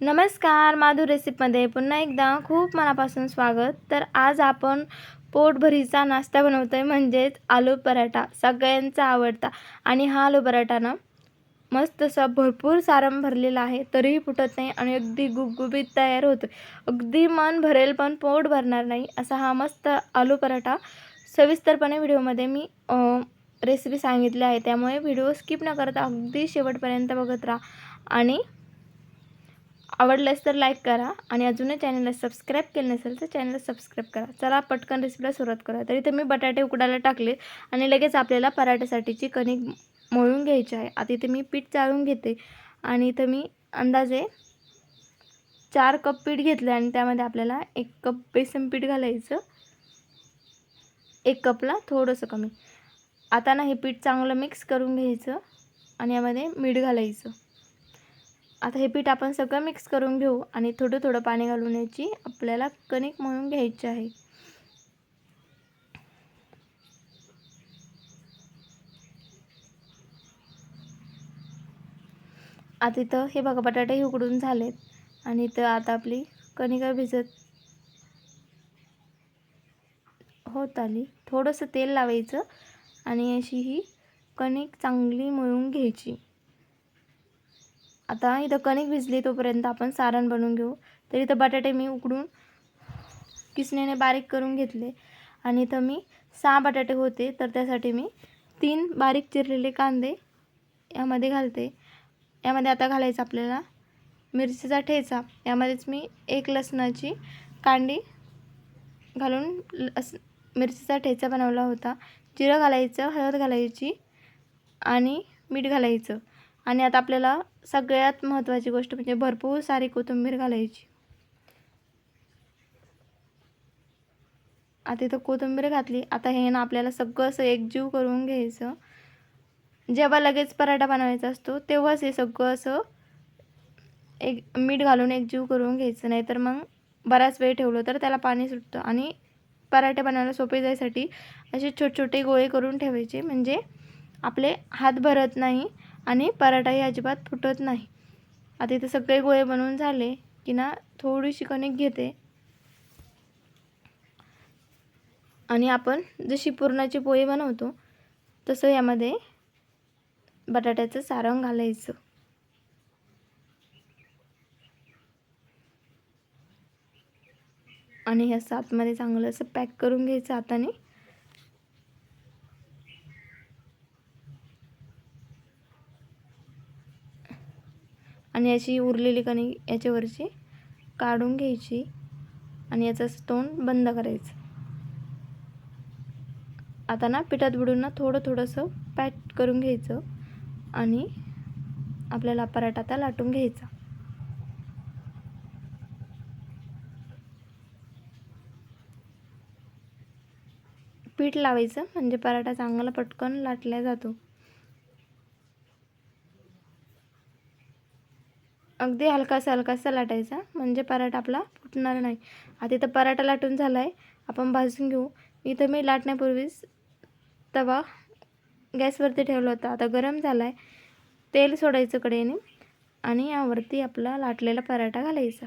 नमस्कार माधुर रेसिपीमध्ये पुन्हा एकदा खूप मनापासून स्वागत. तर आज आपण पोटभरीचा नाश्ता बनवतो आहे म्हणजेच आलू पराठा. सगळ्यांचा आवडता. आणि हा आलू पराठा ना मस्त असा भरपूर सारम भरलेला आहे तरीही फुटत नाही आणि अगदी गुबगुबीत तयार होतो अगदी मन भरेल पण पोट भरणार नाही असा हा मस्त आलू पराठा. सविस्तरपणे व्हिडिओमध्ये मी रेसिपी सांगितली आहे त्यामुळे व्हिडिओ स्किप न करता अगदी शेवटपर्यंत बघत राहा. आणि आवडल्यास तर लाईक करा आणि अजूनही चॅनलला सबस्क्राईब केलं नसेल तर चॅनलला सबस्क्राईब करा. चला पटकन रेसिपीला सुरुवात करा तरी तर मी बटाटे उकडायला टाकले आणि लगेच आपल्याला पराठ्यासाठीची कणिक मळून घ्यायची आहे. आता इथे मी पीठ चाळून घेते आणि इथं मी अंदाजे चार कप पीठ घेतलं आणि त्यामध्ये आपल्याला एक कप बेसन पीठ घालायचं. एक कपला थोडंसं कमी. आता ना हे पीठ चांगलं मिक्स करून घ्यायचं आणि यामध्ये मीठ घालायचं. आता हे पीठ आपण सगळं मिक्स करून घेऊ आणि थोडं थोडं पाणी घालून याची आपल्याला कणिक म्हणून घ्यायची आहे. आता इथं हे बघा बटाटे उकडून झालेत आणि इथं आता आपली कणिका भिजत होत आली. थोडंसं तेल लावायचं आणि अशी ही कणिक चांगली मळून घ्यायची. आता इथं कणिक भिजली तोपर्यंत आपण सारण बनवून घेऊ. तर इथं बटाटे मी उकडून किसणीने बारीक करून घेतले. आणि इथं मी सहा बटाटे होते तर त्यासाठी मी तीन बारीक चिरलेले कांदे यामध्ये घालते. यामध्ये आता घालायचं आपल्याला मिरचीचा ठेचा. यामध्येच मी एक लसणाची कांडी घालून लस मिरचीचा ठेचा बनवला होता. जिरं घालायचं हळद घालायची आणि मीठ घालायचं. आणि आता आपल्याला सगळ्यात महत्त्वाची गोष्ट म्हणजे भरपूर सारी कोथिंबीर घालायची. आता इथं कोथिंबीर घातली. आता हे ना आपल्याला सगळं असं एकजीव करून घ्यायचं. जेव्हा लगेच पराठा बनवायचा असतो तेव्हाच हे सगळं असं एक मीठ घालून एकजीव करून घ्यायचं. नाही तर मग बराच वेळ ठेवलं तर त्याला पाणी सुटतं. आणि पराठे बनवायला सोपे जायसाठी असे छोटे छोटे गोळे करून ठेवायचे. म्हणजे आपले हात भरत नाही. आणि पराठाही अजिबात फुटत नाही. आता इथे सगळे गोळे बनवून झाले की ना थोडीशी कणिक घेते. आणि आपण जशी पुरणाची पोळी बनवतो तसं यामध्ये बटाट्याचं सारण घालायचं. आणि ह्या सातमध्ये चांगलं असं पॅक करून घ्यायचं हाताने. आणि याची उरलेली कणी याच्यावरची काढून घ्यायची आणि याचं तोंड बंद करायचं. आता ना पिठात बुडून ना थोडं थोडंसं पॅट करून घ्यायचं आणि आपल्याला पराठा आता लाटून घ्यायचा. पीठ लावायचं म्हणजे पराठा चांगला पटकन लाटला जातो. अगदी हलकासा हलकासा लाटायचा म्हणजे पराठा आपला फुटणार नाही. आता इथं पराठा लाटून झाला आहे आपण भाजून घेऊ. इथं मी लाटण्यापूर्वीच तवा गॅसवरती ठेवला होता. आता गरम झाला आहे तेल सोडायचं कडेने आणि यावरती आपला लाटलेला पराठा घालायचा.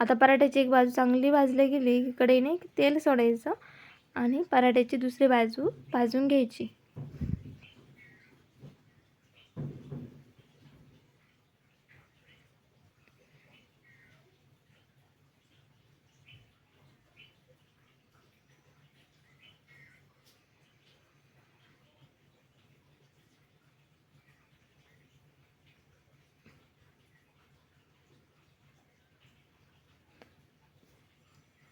आता पराठ्याची एक बाजू चांगली भाजली गेली कडेने तेल सोडायचं आणि पराठ्याची दुसरी बाजू भाजून घ्यायची.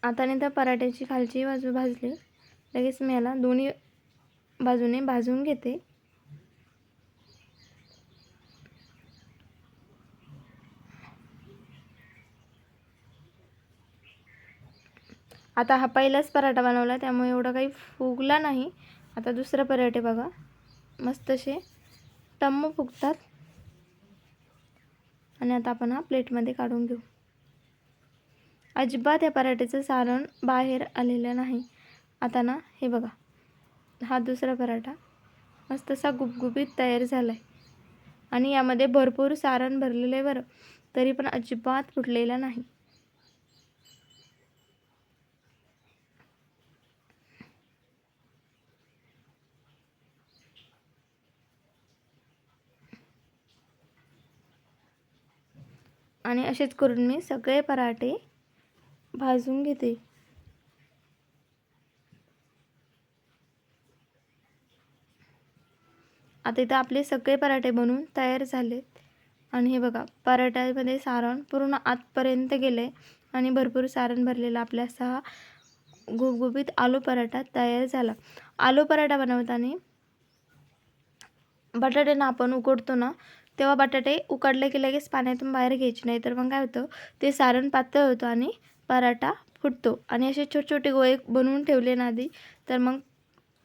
हाताने त्या पराठ्याची खालची बाजू भाजली. लगेच मी याला दोन्ही बाजूने भाजून घेते. आता हा पहिलाच पराठा बनवला त्यामुळे एवढा काही फुगला नाही. आता दुसरा पराठे बघा. मस्त असे टम्म फुगतात. आणि आता आपण हा प्लेटमध्ये काढून घेऊ. अजिबात या पराठ्याचं सारण बाहेर आलेलं नाही. आता ना हे बघा. हा दुसरा पराठा. मस्त असा गुबगुबीत तयार झाला आहे आणि यामध्ये भरपूर सारण भरलेलं आहे बरं. तरी पण अजिबात फुटलेला नाही. आणि असेच करून मी सगळे पराठे भाजून घेते. आता इथं आपले सगळे पराठे बनवून तयार झालेत. आणि हे बघा पराठ्यामध्ये सारण पूर्ण आतपर्यंत गेलं आहे आणि भरपूर सारण भरलेलं आपल्या सहा गुबगुबीत आलू पराठा तयार झाला. आलू पराठा बनवताना बटाट्यानं आपण उकडतो ना तेव्हा बटाटे उकडले की लगेच पाण्यातून बाहेर घ्यायचे नाही तर मग काय होतं ते सारण पातळ होतं आणि पराठा फुटतो. आणि असे छोटे छोटे गोळे बनवून ठेवले ना आधी तर मग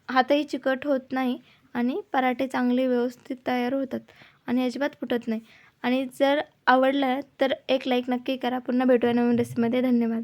हातही चिकट होत नाही आणि पराठे चांगले व्यवस्थित तयार होतात आणि अजिबात फुटत नाही. आणि जर आवडलं तर एक लाईक नक्की करा. पुन्हा भेटूया नवीन रेसिपीमध्ये धन्यवाद.